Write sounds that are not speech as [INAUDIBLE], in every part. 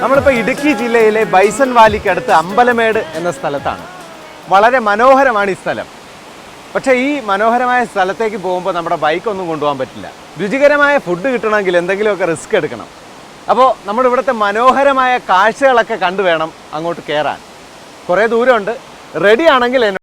നമ്മളിപ്പോൾ ഇടുക്കി ജില്ലയിലെ ബൈസൺ വാലിക്കടുത്ത് അമ്പലമേട് എന്ന സ്ഥലത്താണ്. വളരെ മനോഹരമാണ് ഈ സ്ഥലം. പക്ഷേ ഈ മനോഹരമായ സ്ഥലത്തേക്ക് പോകുമ്പോൾ നമ്മുടെ ബൈക്കൊന്നും കൊണ്ടുപോകാൻ പറ്റില്ല. രുചികരമായ ഫുഡ് കിട്ടണമെങ്കിൽ എന്തെങ്കിലുമൊക്കെ റിസ്ക് എടുക്കണം. അപ്പോൾ നമ്മുടെ ഇവിടുത്തെ മനോഹരമായ കാഴ്ചകളൊക്കെ കണ്ടുവേണം അങ്ങോട്ട് കയറാൻ കുറേ ദൂരമുണ്ട്. റെഡി ആണെങ്കിൽ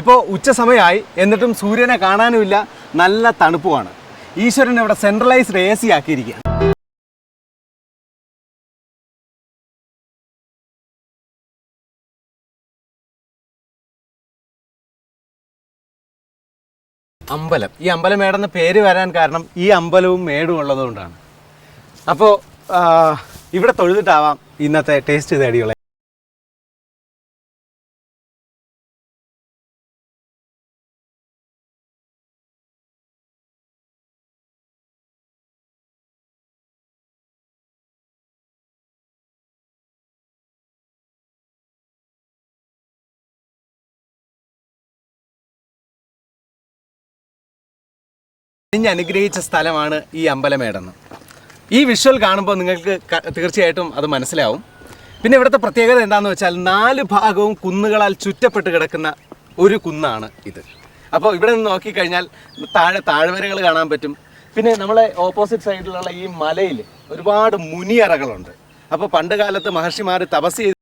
ഇപ്പോൾ ഉച്ച സമയമായി എന്നിട്ടും സൂര്യനെ കാണാനുമില്ല. നല്ല തണുപ്പുമാണ്. ഈശ്വരൻ ഇവിടെ സെൻട്രലൈസ്ഡ് എ സി ആക്കിയിരിക്കുകയാണ് അമ്പലം. ഈ അമ്പലം മേടെന്ന പേര് വരാൻ കാരണം ഈ അമ്പലവും മേടും ഉള്ളതുകൊണ്ടാണ്. അപ്പോൾ ഇവിടെ തൊഴുതിട്ടാവാം ഇന്നത്തെ ടേസ്റ്റ് തേടികളെ അനുഗ്രഹിച്ച സ്ഥലമാണ് ഈ അമ്പലമേടെന്ന്. ഈ വിഷ്വൽ കാണുമ്പോൾ നിങ്ങൾക്ക് തീർച്ചയായിട്ടും അത് മനസ്സിലാവും. പിന്നെ ഇവിടുത്തെ പ്രത്യേകത എന്താണെന്ന് വെച്ചാൽ നാല് ഭാഗവും കുന്നുകളാൽ ചുറ്റപ്പെട്ട് കിടക്കുന്ന ഒരു കുന്നാണ് ഇത്. അപ്പോൾ ഇവിടെ നിന്ന് നോക്കിക്കഴിഞ്ഞാൽ താഴെ താഴ്വരകൾ കാണാൻ പറ്റും. പിന്നെ നമ്മളെ ഓപ്പോസിറ്റ് സൈഡിലുള്ള ഈ മലയിൽ ഒരുപാട് മുനിയറകളുണ്ട്. അപ്പോൾ പണ്ട് കാലത്ത് മഹർഷിമാർ തപസ് ചെയ്ത്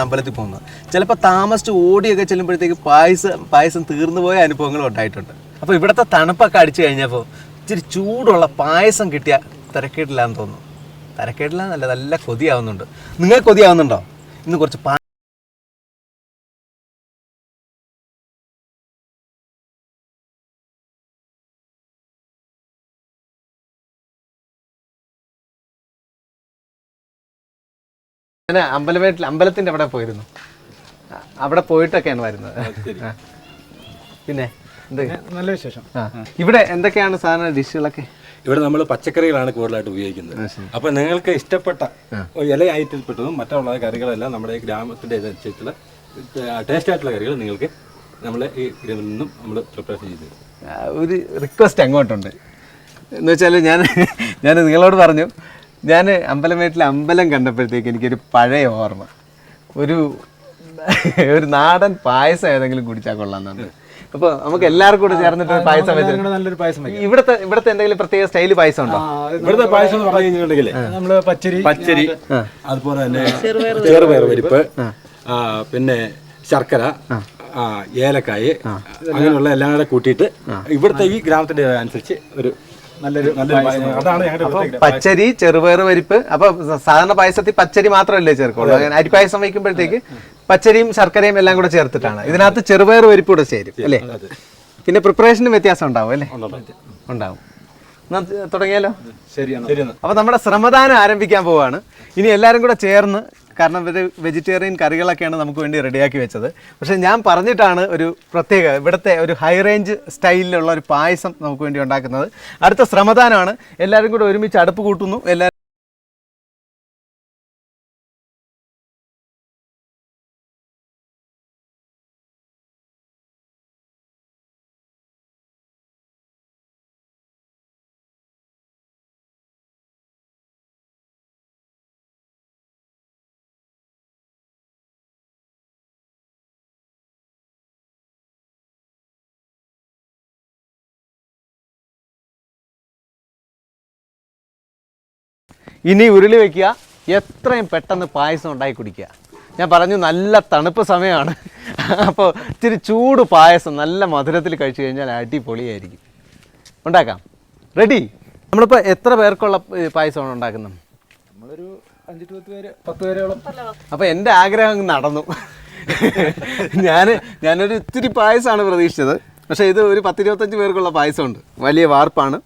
അമ്പലത്തിൽ പോകുന്നത്. ചിലപ്പോൾ താമസിച്ച് ഓടിയൊക്കെ ചെല്ലുമ്പോഴത്തേക്ക് പായസം പായസം തീർന്നു പോയ അനുഭവങ്ങളും ഉണ്ടായിട്ടുണ്ട്. അപ്പോൾ ഇവിടുത്തെ തണുപ്പൊക്കെ അടിച്ചു കഴിഞ്ഞപ്പോൾ ഇച്ചിരി ചൂടുള്ള പായസം കിട്ടിയ തിരക്കേടില്ലാന്ന് തോന്നുന്നു. തിരക്കേടില്ല നല്ല നല്ല കൊതിയാവുന്നുണ്ട്. നിങ്ങൾ കൊതിയാവുന്നുണ്ടോ? ഇന്ന് കുറച്ച് ഞാൻ അമ്പലമേട്ടിൽ അമ്പലത്തിന്റെ അവിടെ പോയിരുന്നു. അവിടെ പോയിട്ടൊക്കെയാണ് വരുന്നത്. പിന്നെ നല്ല വിശേഷം. ഇവിടെ എന്തൊക്കെയാണ് സാധാരണ ഡിഷുകളൊക്കെ? ഇവിടെ നമ്മൾ പച്ചക്കറികളാണ് കൂടുതലായിട്ട് ഉപയോഗിക്കുന്നത്. അപ്പോൾ നിങ്ങൾക്ക് ഇഷ്ടപ്പെട്ട ഇല ഐറ്റത്തിൽപ്പെട്ടതും മറ്റുള്ള കറികളെല്ലാം നമ്മുടെ ഈ ഗ്രാമത്തിന്റെ ഇതനുസരിച്ചുള്ള ടേസ്റ്റ് ആയിട്ടുള്ള കറികൾ നിങ്ങൾക്ക് നമ്മൾ ഈ ഇതിൽ നിന്നും നമ്മൾ പ്രിപ്പറേഷൻ ചെയ്ത് ഒരു റിക്വസ്റ്റ് അങ്ങോട്ടുണ്ട്. എന്ന് വെച്ചാൽ ഞാൻ ഞാൻ നിങ്ങളോട് പറഞ്ഞു ഞാൻ അമ്പലമേട്ടിലെ അമ്പലം കണ്ടപ്പോഴത്തേക്ക് എനിക്കൊരു പഴയ ഓർമ്മ. ഒരു ഒരു നാടൻ പായസം ഏതെങ്കിലും കുടിച്ചാൽ കൊള്ളാമെന്നുണ്ട് അപ്പൊ നമുക്ക് എല്ലാവർക്കും കൂടെ ചേർന്നിട്ട് പായസം നല്ലൊരു പായസം ഇവിടുത്തെ ഇവിടുത്തെ എന്തെങ്കിലും പ്രത്യേക സ്റ്റൈൽ പായസം ഉണ്ടോ? ഇവിടുത്തെ പായസം എന്ന് പറഞ്ഞു കഴിഞ്ഞിട്ടുണ്ടെങ്കിൽ നമ്മൾ പച്ചരി പച്ചരി അതുപോലെ തന്നെ ചെറുപയർ പരിപ്പ് പിന്നെ ശർക്കര ഏലക്കായ് അങ്ങനെയുള്ള എല്ലാം കൂടെ കൂട്ടിയിട്ട് ഇവിടുത്തെ ഈ ഗ്രാമത്തിന്റെ അനുസരിച്ച് ഒരു നല്ലൊരു അതാണ് ഞങ്ങളുടെ പച്ചരി ചെറുപയർ പരിപ്പ് അപ്പൊ സാധാരണ പായസത്തിൽ പച്ചരി മാത്രമല്ലേ ചേർക്കുള്ളൂ. അരിപ്പായസം വയ്ക്കുമ്പോഴത്തേക്ക് പച്ചരിയും ശർക്കരയും എല്ലാം കൂടെ ചേർത്തിട്ടാണ്. ഇതിനകത്ത് ചെറുപയർ പരിപ്പ് കൂടെ ചേരും അല്ലേ? പിന്നെ പ്രിപ്പറേഷനും വ്യത്യാസം ഉണ്ടാവും അല്ലേ? ഉണ്ടാവും. തുടങ്ങിയാലോ? ശരി അപ്പൊ നമ്മുടെ ശ്രമദാനം ആരംഭിക്കാൻ പോവാണ്. ഇനി എല്ലാരും കൂടെ ചേർന്ന് കാരണം ഇവർ വെജിറ്റേറിയൻ കറികളൊക്കെയാണ് നമുക്ക് വേണ്ടി റെഡിയാക്കി വെച്ചത്. പക്ഷേ ഞാൻ പറഞ്ഞിട്ടാണ് ഒരു പ്രത്യേക ഇവിടുത്തെ ഒരു ഹൈ റേഞ്ച് സ്റ്റൈലിലുള്ള ഒരു പായസം നമുക്ക് വേണ്ടി ഉണ്ടാക്കുന്നത്. അടുത്ത ശ്രമദാനമാണ്. എല്ലാവരും കൂടെ ഒരുമിച്ച് അടുപ്പ് കൂട്ടുന്നു. എല്ലാവരും ഇനി ഉരുളി വയ്ക്കുക എത്രയും പെട്ടെന്ന് പായസം ഉണ്ടാക്കി കുടിക്കുക. ഞാൻ പറഞ്ഞു നല്ല തണുപ്പ് സമയമാണ്. അപ്പോൾ ഇച്ചിരി ചൂട് പായസം നല്ല മധുരത്തിൽ കഴിച്ചു കഴിഞ്ഞാൽ അടിപൊളിയായിരിക്കും. ഉണ്ടാക്കാം. റെഡി നമ്മളിപ്പോൾ എത്ര പേർക്കുള്ള പായസമാണ് ഉണ്ടാക്കുന്നത്? നമ്മളൊരു അഞ്ച് പത്ത് പേര് പത്ത് പേരോളം. അപ്പോൾ എന്റെ ആഗ്രഹം നടന്നു. ഞാൻ ഞാനൊരു ഇത്തിരി പായസമാണ് പ്രതീക്ഷിച്ചത്. പക്ഷേ ഇത് ഒരു പത്തിരുപത്തഞ്ച് പേർക്കുള്ള പായസമുണ്ട്. വലിയ വാർപ്പാണ്.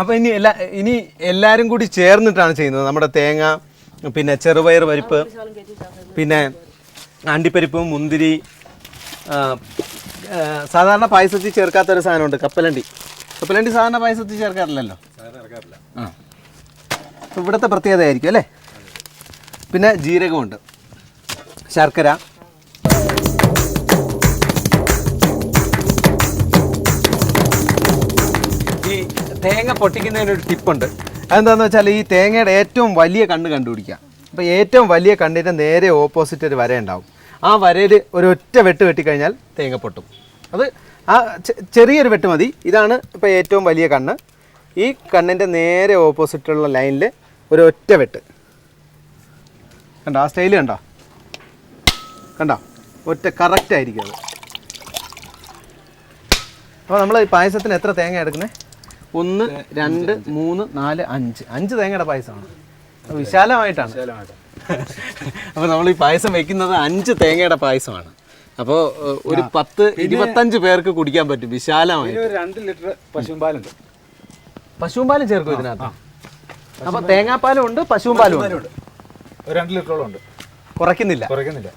അപ്പോൾ ഇനി എല്ലാ ഇനി എല്ലാരും കൂടി ചേർന്നിട്ടാണ് ചെയ്യുന്നത്. നമ്മുടെ തേങ്ങ പിന്നെ ചെറുപയർ പരിപ്പ് പിന്നെ അണ്ടിപ്പരിപ്പ് മുന്തിരി സാധാരണ പായസത്തിൽ ചേർക്കാത്ത ഒരു സാധനമുണ്ട് കപ്പലണ്ടി. കപ്പലണ്ടി സാധാരണ പായസത്തിൽ ചേർക്കാറില്ലല്ലോ? ആ. അപ്പോൾ ഇവിടുത്തെ പ്രത്യേകത ആയിരിക്കും അല്ലേ? പിന്നെ ജീരകമുണ്ട്. ശർക്കര. തേങ്ങ പൊട്ടിക്കുന്നതിന് ഒരു ടിപ്പുണ്ട്. അതെന്താന്ന് വെച്ചാൽ ഈ തേങ്ങയുടെ ഏറ്റവും വലിയ കണ്ണ് കണ്ടുപിടിക്കുക. അപ്പോൾ ഏറ്റവും വലിയ കണ്ണിന്റെ നേരെ ഓപ്പോസിറ്റ് ഒരു വര ഉണ്ടാവും ആ വരയിൽ ഒരു ഒറ്റ വെട്ട് വെട്ടിക്കഴിഞ്ഞാൽ തേങ്ങ പൊട്ടും. അത് ആ ചെറിയൊരു വെട്ട് മതി. ഇതാണ് ഇപ്പോൾ ഏറ്റവും വലിയ കണ്ണ്. ഈ കണ്ണിന്റെ നേരെ ഓപ്പോസിറ്റുള്ള ലൈനിൽ ഒരു ഒറ്റ വെട്ട്. കണ്ടോ? ആ സ്റ്റൈൽ കണ്ടോ? കണ്ടോ? ഒറ്റ കറക്റ്റ് ആയിരിക്കും അത്. അപ്പോൾ നമ്മൾ ഈ പായസത്തിന് എത്ര തേങ്ങ എടുക്കുന്നത് ഒന്ന് രണ്ട് മൂന്ന് നാല് അഞ്ച്. അഞ്ച് തേങ്ങയുടെ പായസമാണ്. വിശാലമായിട്ടാണ്. അപ്പോൾ നമ്മൾ ഈ പായസം വെക്കുന്നത് അഞ്ച് തേങ്ങയുടെ പായസമാണ്. അപ്പോൾ ഒരു പത്ത് ഇരുപത്തഞ്ച് പേർക്ക് കുടിക്കാൻ പറ്റും. വിശാലമായി രണ്ട് ലിറ്റർ പശുവും പാലുണ്ട് പശുവും പാലും ചേർക്കും ഇതിനകത്ത് അപ്പോൾ തേങ്ങാപ്പാലും ഉണ്ട് പശുപാലും പാലും ഉണ്ട് രണ്ട് ലിറ്ററോളം ഉണ്ട് കുറയ്ക്കുന്നില്ല. കുറയ്ക്കുന്നില്ല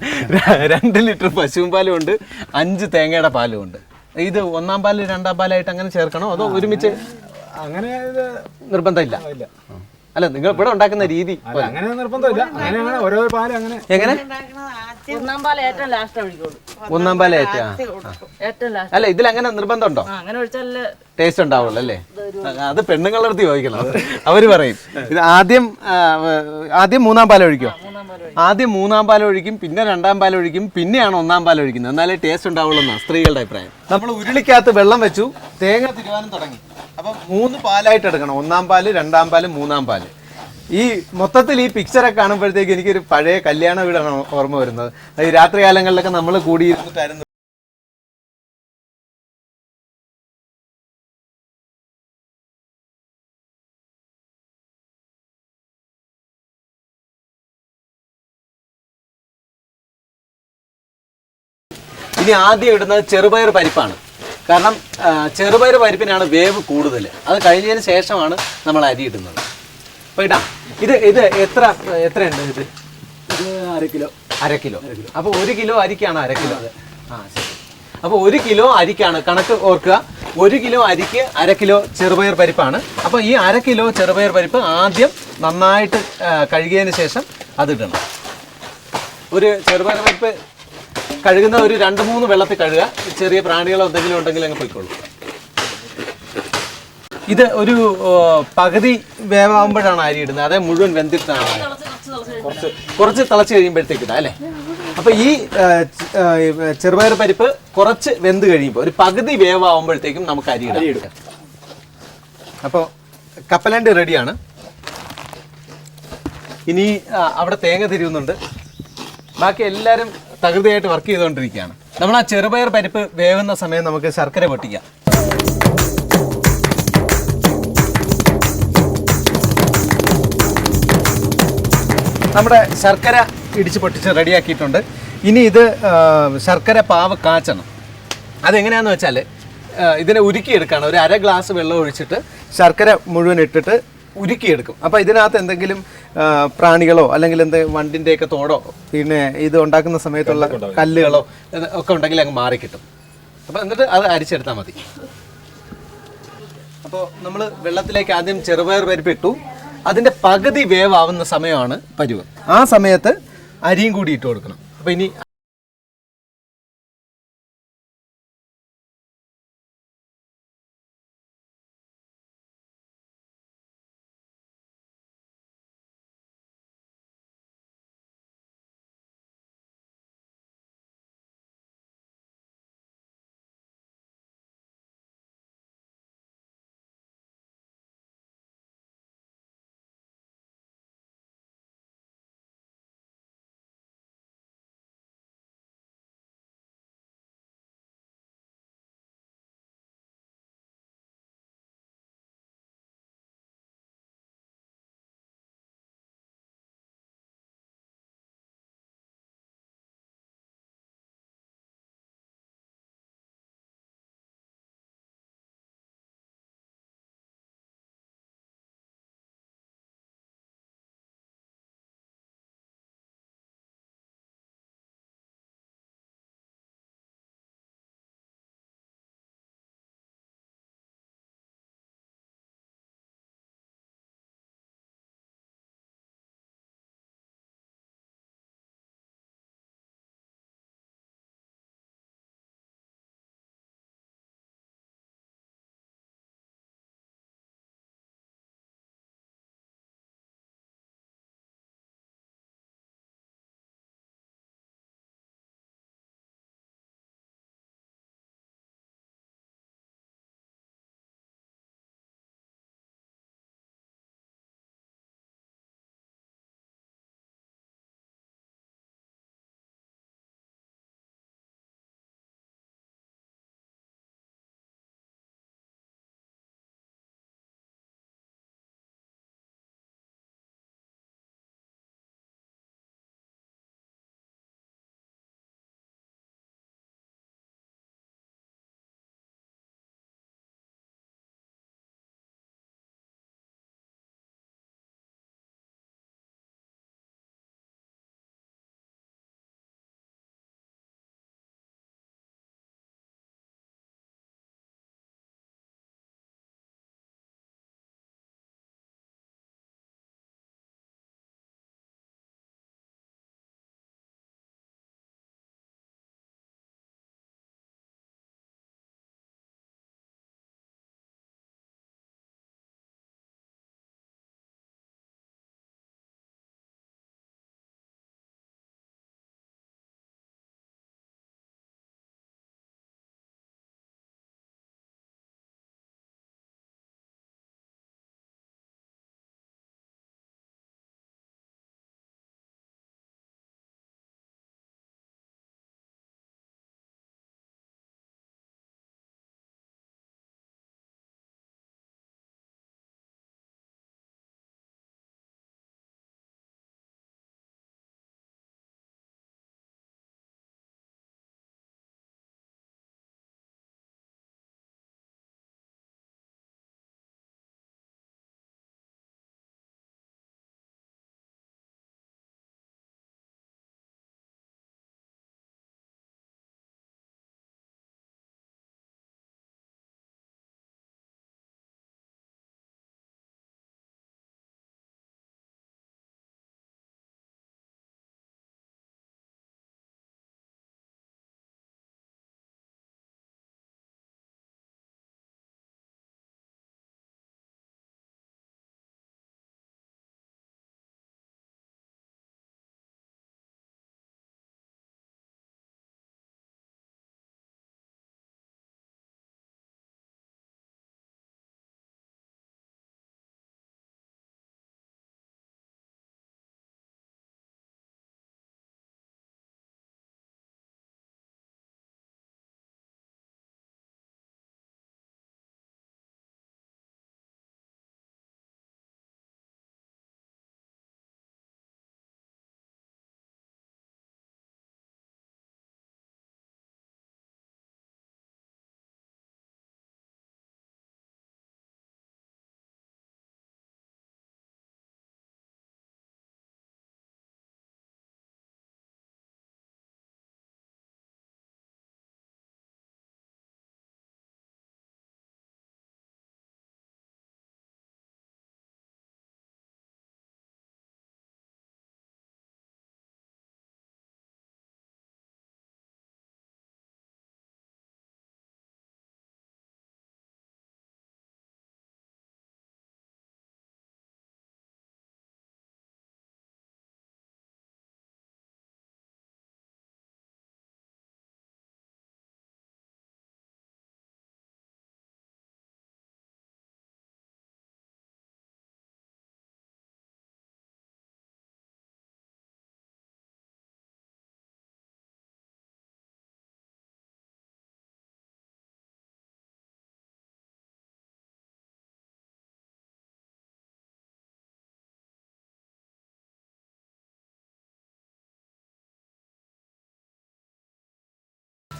[LAUGHS] രണ്ട് ലിറ്റർ പശുവും പാലും ഉണ്ട് അഞ്ച് തേങ്ങയുടെ പാലും ഉണ്ട് ഇത് ഒന്നാം പാൽ രണ്ടാം പാലായിട്ട് അങ്ങനെ ചേർക്കണോ? അതോ ഒരുമിച്ച് അങ്ങനെ നിർബന്ധമില്ല? ഇല്ല. അല്ല നിങ്ങൾ ഇവിടെ ഉണ്ടാക്കുന്ന രീതി അല്ല അങ്ങനെ നിർബന്ധമില്ല. ഓരോ പാൽ അങ്ങനെ. എങ്ങനെ? ഒന്നാം പാൽ ഏറ്റവും ലാസ്റ്റ് ഒന്നാം ഏറ്റവും ലാസ്റ്റ് അല്ല ഇതിൽ അങ്ങനെ നിർബന്ധമുണ്ടോ? ആ അങ്ങനെ ഒഴിച്ചാൽ ടേസ്റ്റ് ഉണ്ടാവുള്ളൂ അല്ലേ? അത് പെണ്ണുങ്ങളുടെ അടുത്ത് ചോദിക്കണം. അവർ പറയും. ഇത് ആദ്യം ആദ്യം മൂന്നാം പാൽ ഒഴിക്കോ? ആദ്യം മൂന്നാം പാൽ ഒഴിക്കും പിന്നെ രണ്ടാം പാൽ ഒഴിക്കും പിന്നെയാണ് ഒന്നാം പാൽ ഒഴിക്കുന്നത്. എന്നാലേ ടേസ്റ്റ് ഉണ്ടാവുള്ളൂ എന്നാണ് സ്ത്രീകളുടെ അഭിപ്രായം. നമ്മൾ ഉരുളിക്കകത്ത് വെള്ളം വെച്ചു തേങ്ങ തിരുവാനും തുടങ്ങി. അപ്പം മൂന്ന് പാലായിട്ട് എടുക്കണം. ഒന്നാം പാൽ രണ്ടാം പാൽ മൂന്നാം പാൽ ഈ മൊത്തത്തിൽ ഈ പിക്ചറൊക്കെ കാണുമ്പോഴത്തേക്ക് എനിക്കൊരു പഴയ കല്യാണ വീടാണ് ഓർമ്മ വരുന്നത്. ഈ രാത്രികാലങ്ങളിലൊക്കെ നമ്മൾ കൂടിയിരുന്നിട്ടായിരുന്നു ഇനി ആദ്യം ഇടുന്നത് ചെറുപയർ പരിപ്പാണ്. കാരണം ചെറുപയർ പരിപ്പിനാണ് വേവ് കൂടുതൽ അത് കഴിഞ്ഞതിന് ശേഷമാണ് നമ്മൾ അരി ഇടുന്നത്. അപ്പോൾ ഇടാം. ഇത് ഇത് എത്ര എത്രയുണ്ട് ഇത്? ഇത് അര കിലോ. അര കിലോ. അപ്പോൾ ഒരു കിലോ അരിക്കാണ് അര കിലോ. ആ ശരി. അപ്പോൾ ഒരു കിലോ അരിക്കാണ്. കണക്ക് ഓർക്കുക. ഒരു കിലോ അരിക്ക് അര കിലോ ചെറുപയർ പരിപ്പാണ്. അപ്പോൾ ഈ അര കിലോ ചെറുപയർ പരിപ്പ് ആദ്യം നന്നായിട്ട് കഴുകിയതിന് ശേഷം ഇടണം. ഒരു ചെറുപയർ പരിപ്പ് കഴുകുന്ന ഒരു രണ്ട് മൂന്ന് വെള്ളത്തിൽ കഴുകുക. ചെറിയ പ്രാണികളോ എന്തെങ്കിലും ഉണ്ടെങ്കിൽ അങ്ങ് പോയിക്കോളൂ. ഇത് ഒരു പകുതി വേവാകുമ്പോഴാണ് അരി ഇടുന്നത്. അതേ മുഴുവൻ വെന്തിട്ടാണ് കുറച്ച് കുറച്ച് തിളച്ച് കഴിയുമ്പോഴത്തേക്ക് ഇടാം അല്ലേ? അപ്പൊ ഈ ചെറുപയർ പരിപ്പ് കുറച്ച് വെന്ത് കഴിയുമ്പോൾ ഒരു പകുതി വേവാകുമ്പോഴത്തേക്കും നമുക്ക് അരി ഇടാം. അപ്പോൾ കപ്പലണ്ടി റെഡിയാണ്. ഇനി അവിടെ തേങ്ങ തിരിയുന്നുണ്ട്. ബാക്കി എല്ലാവരും തകൃതിയായിട്ട് വർക്ക് ചെയ്തുകൊണ്ടിരിക്കുകയാണ്. നമ്മൾ ആ ചെറുപയർ പരിപ്പ് വേവുന്ന സമയം നമുക്ക് ശർക്കര പൊട്ടിക്കാം. നമ്മുടെ ശർക്കര ഇടിച്ച് പൊട്ടിച്ച് റെഡിയാക്കിയിട്ടുണ്ട്. ഇനി ഇത് ശർക്കര പാവ് കാച്ചണം. അതെങ്ങനെയാണെന്ന് വെച്ചാൽ ഇതിനെ ഉരുക്കിയെടുക്കുകയാണ് ഒരു അര ഗ്ലാസ് വെള്ളം ഒഴിച്ചിട്ട് ശർക്കര മുഴുവൻ ഇട്ടിട്ട് ഉരുക്കിയെടുക്കും. അപ്പോൾ ഇതിനകത്ത് എന്തെങ്കിലും പ്രാണികളോ അല്ലെങ്കിൽ എന്ത് വണ്ടിന്റെയൊക്കെ തോടോ പിന്നെ ഇത് ഉണ്ടാക്കുന്ന സമയത്തുള്ള കല്ലുകളോ ഒക്കെ ഉണ്ടെങ്കിൽ അങ്ങ് മാറിക്കിട്ടും. അപ്പോൾ എന്നിട്ട് അത് അരിച്ചെടുത്താൽ മതി. അപ്പോൾ നമ്മൾ വെള്ളത്തിലേക്ക് ആദ്യം ചെറുപയർ പരിപ്പ് ഇട്ടു. അതിന്റെ പകുതി വേവാവുന്ന സമയമാണ് പരുവ്. ആ സമയത്ത് അരിയും കൂടി ഇട്ട് കൊടുക്കണം. അപ്പോൾ ഇനി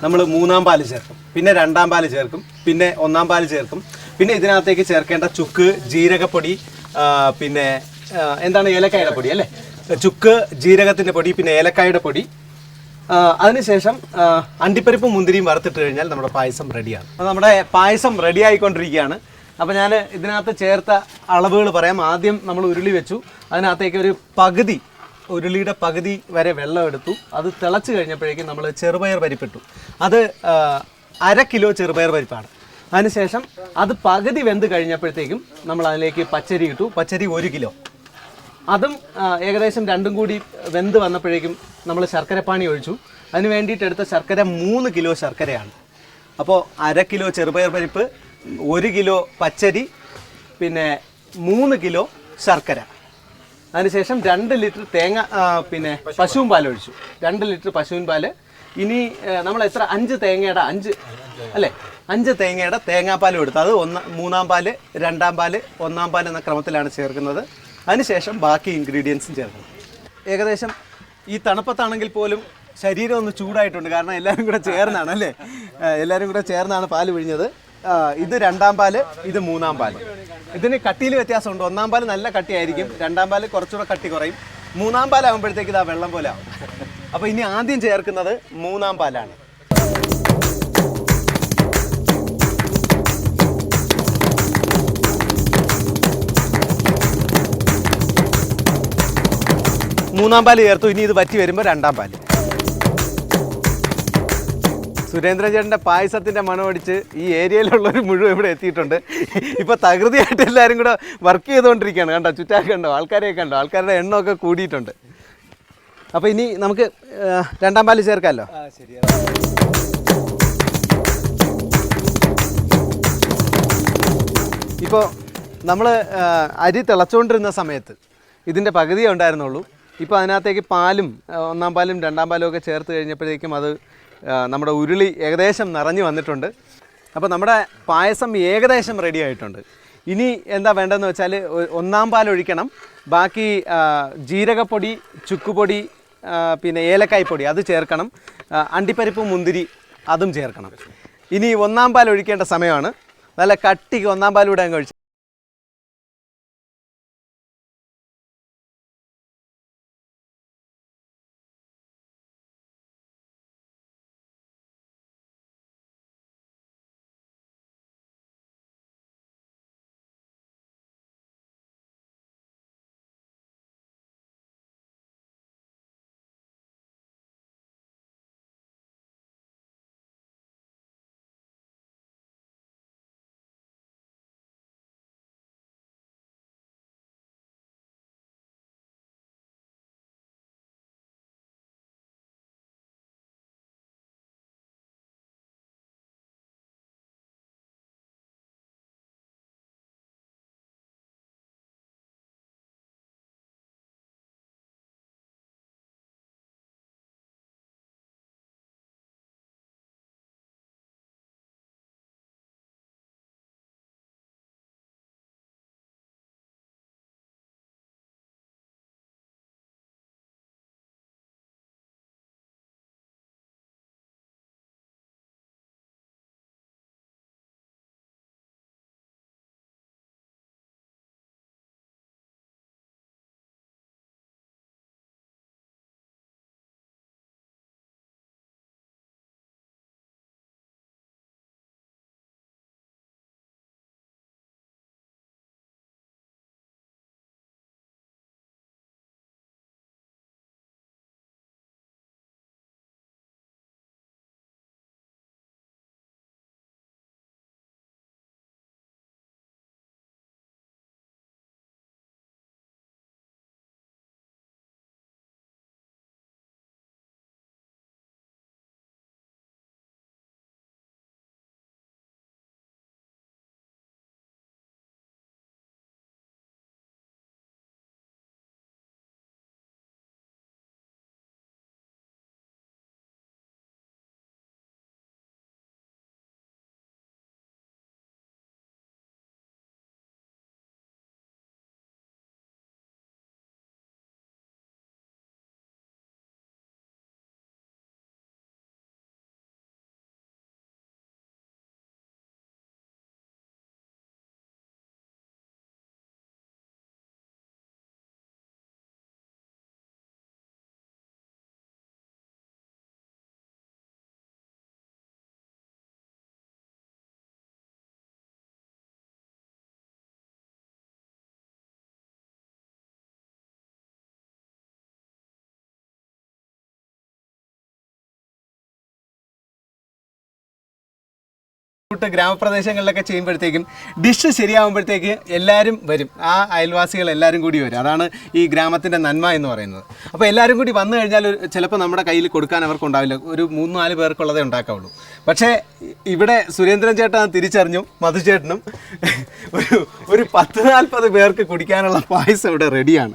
നമ്മൾ മൂന്നാം പാൽ ചേർക്കും. പിന്നെ രണ്ടാം പാൽ ചേർക്കും. പിന്നെ ഒന്നാം പാൽ ചേർക്കും. പിന്നെ ഇതിനകത്തേക്ക് ചേർക്കേണ്ട ചുക്ക് ജീരകപ്പൊടി പിന്നെ എന്താണ് ഏലക്കായുടെ പൊടി അല്ലേ? ചുക്ക് ജീരകത്തിന്റെ പൊടി പിന്നെ ഏലക്കായുടെ പൊടി. അതിനുശേഷം അണ്ടിപ്പരിപ്പും മുന്തിരിയും വറുത്തിട്ട് കഴിഞ്ഞാൽ നമ്മുടെ പായസം റെഡിയാണ്. അപ്പോൾ നമ്മുടെ പായസം റെഡി ആയിക്കൊണ്ടിരിക്കുകയാണ്. അപ്പോൾ ഞാൻ ഇതിനകത്ത് ചേർത്ത അളവുകൾ പറയാം. ആദ്യം നമ്മൾ ഉരുളി വെച്ചു. അതിനകത്തേക്ക് ഒരു പകുതി ഉരുളിയുടെ പകുതി വരെ വെള്ളം എടുത്തു. അത് തിളച്ച് കഴിഞ്ഞപ്പോഴേക്കും നമ്മൾ ചെറുപയർ പരിപ്പിട്ടു. അത് അര കിലോ ചെറുപയർ പരിപ്പാണ്. അതിനുശേഷം അത് പകുതി വെന്ത് കഴിഞ്ഞപ്പോഴത്തേക്കും നമ്മൾ അതിലേക്ക് പച്ചരി ഇട്ടു. പച്ചരി ഒരു കിലോ. അതും ഏകദേശം രണ്ടും കൂടി വെന്ത് വന്നപ്പോഴേക്കും നമ്മൾ ശർക്കരപ്പാണി ഒഴിച്ചു. അതിന് വേണ്ടിയിട്ട് എടുത്ത ശർക്കര മൂന്ന് കിലോ ശർക്കരയാണ്. അപ്പോൾ അര കിലോ ചെറുപയർ പരിപ്പ് ഒരു കിലോ പച്ചരി പിന്നെ മൂന്ന് കിലോ ശർക്കര. അതിനുശേഷം രണ്ട് ലിറ്റർ തേങ്ങ പിന്നെ പശുവും പാൽ ഒഴിച്ചു. രണ്ട് ലിറ്റർ പശുവിൻ പാൽ ഇനി നമ്മൾ എത്ര? അഞ്ച് തേങ്ങയുടെ അഞ്ച് അല്ലേ? അഞ്ച് തേങ്ങയുടെ തേങ്ങാപ്പാലും എടുത്തു. അത് ഒന്ന് മൂന്നാം പാൽ രണ്ടാം പാൽ ഒന്നാം പാൽ എന്ന ക്രമത്തിലാണ് ചേർക്കുന്നത്. അതിനുശേഷം ബാക്കി ഇൻഗ്രീഡിയൻസും ചേർക്കണം. ഏകദേശം ഈ തണുപ്പത്താണെങ്കിൽ പോലും ശരീരം ഒന്ന് ചൂടായിട്ടുണ്ട്. കാരണം എല്ലാവരും കൂടെ ചേർന്നാണ് അല്ലേ? എല്ലാവരും കൂടെ ചേർന്നാണ് പാൽ പിഴിഞ്ഞത് ഇത് രണ്ടാം പാൽ ഇത് മൂന്നാം പാൽ. ഇതിന് കട്ടിയിൽ വ്യത്യാസമുണ്ട്. ഒന്നാം പാൽ നല്ല കട്ടിയായിരിക്കും. രണ്ടാം പാൽ കുറച്ചുകൂടെ കട്ടി കുറയും. മൂന്നാം പാലാകുമ്പോഴത്തേക്ക് ഇതാ വെള്ളം പോലെ ആവും. അപ്പോൾ ഇനി ആദ്യം ചേർക്കുന്നത് മൂന്നാം പാലാണ്. മൂന്നാം പാൽ ചേർത്തു. ഇനി ഇത് വറ്റി വരുമ്പോൾ രണ്ടാം പാൽ. സുരേന്ദ്രചേട്ടന്റെ പായസത്തിന്റെ മണമടിച്ച് ഈ ഏരിയയിലുള്ളവർ മുഴുവൻ ഇവിടെ എത്തിയിട്ടുണ്ട്. ഇപ്പോൾ തകൃതിയായിട്ട് എല്ലാവരും കൂടെ വർക്ക് ചെയ്തുകൊണ്ടിരിക്കുകയാണ്. കണ്ടോ ചുറ്റാക്ക് കണ്ടോ ആൾക്കാരെയൊക്കെ കണ്ടോ ആൾക്കാരുടെ എണ്ണമൊക്കെ കൂടിയിട്ടുണ്ട്. അപ്പോൾ ഇനി നമുക്ക് രണ്ടാം പാൽ ചേർക്കാമല്ലോ? ഇപ്പോൾ നമ്മൾ അരി തിളച്ചുകൊണ്ടിരുന്ന സമയത്ത് ഇതിന്റെ പകുതിയേ ഉണ്ടായിരുന്നുള്ളൂ. ഇപ്പോൾ അതിനകത്തേക്ക് പാലും ഒന്നാം പാലും രണ്ടാം പാലും ഒക്കെ ചേർത്ത് കഴിഞ്ഞപ്പോഴേക്കും അത് നമ്മുടെ ഉരുളി ഏകദേശം നിറഞ്ഞു വന്നിട്ടുണ്ട്. അപ്പോൾ നമ്മുടെ പായസം ഏകദേശം റെഡി ആയിട്ടുണ്ട്. ഇനി എന്താ വേണ്ടതെന്ന് വെച്ചാൽ ഒന്നാം പാൽ ഒഴിക്കണം. ബാക്കി ജീരകപ്പൊടി ചുക്കുപൊടി പിന്നെ ഏലക്കായ് പൊടി അത് ചേർക്കണം. അണ്ടിപ്പരിപ്പ് മുന്തിരി അതും ചേർക്കണം. ഇനി ഒന്നാം പാൽ ഒഴിക്കേണ്ട സമയമാണ്. നല്ല കട്ടിക്ക് ഒന്നാം പാൽ കൂടെ അങ്ങ് ഒഴിച്ച് ഗ്രാമപ്രദേശങ്ങളിലൊക്കെ ചെയ്യുമ്പോഴത്തേക്കും ഡിഷ് ശരിയാകുമ്പോഴത്തേക്ക് എല്ലാവരും വരും. ആ അയൽവാസികൾ എല്ലാവരും കൂടി വരും. അതാണ് ഈ ഗ്രാമത്തിന്റെ നന്മ എന്ന് പറയുന്നത്. അപ്പോൾ എല്ലാവരും കൂടി വന്നു കഴിഞ്ഞാൽ ചിലപ്പോൾ നമ്മുടെ കയ്യിൽ കൊടുക്കാൻ അവർക്ക് ഉണ്ടാവില്ല. ഒരു മൂന്ന് നാല് പേർക്കുള്ളതേ ഉണ്ടാക്കാവുള്ളൂ. പക്ഷേ ഇവിടെ സുരേന്ദ്രൻ ചേട്ടൻ അത് തിരിച്ചറിഞ്ഞു മധുചേട്ടനും ഒരു ഒരു പത്ത് നാൽപ്പത് പേർക്ക് കുടിക്കാനുള്ള പായസം ഇവിടെ റെഡിയാണ്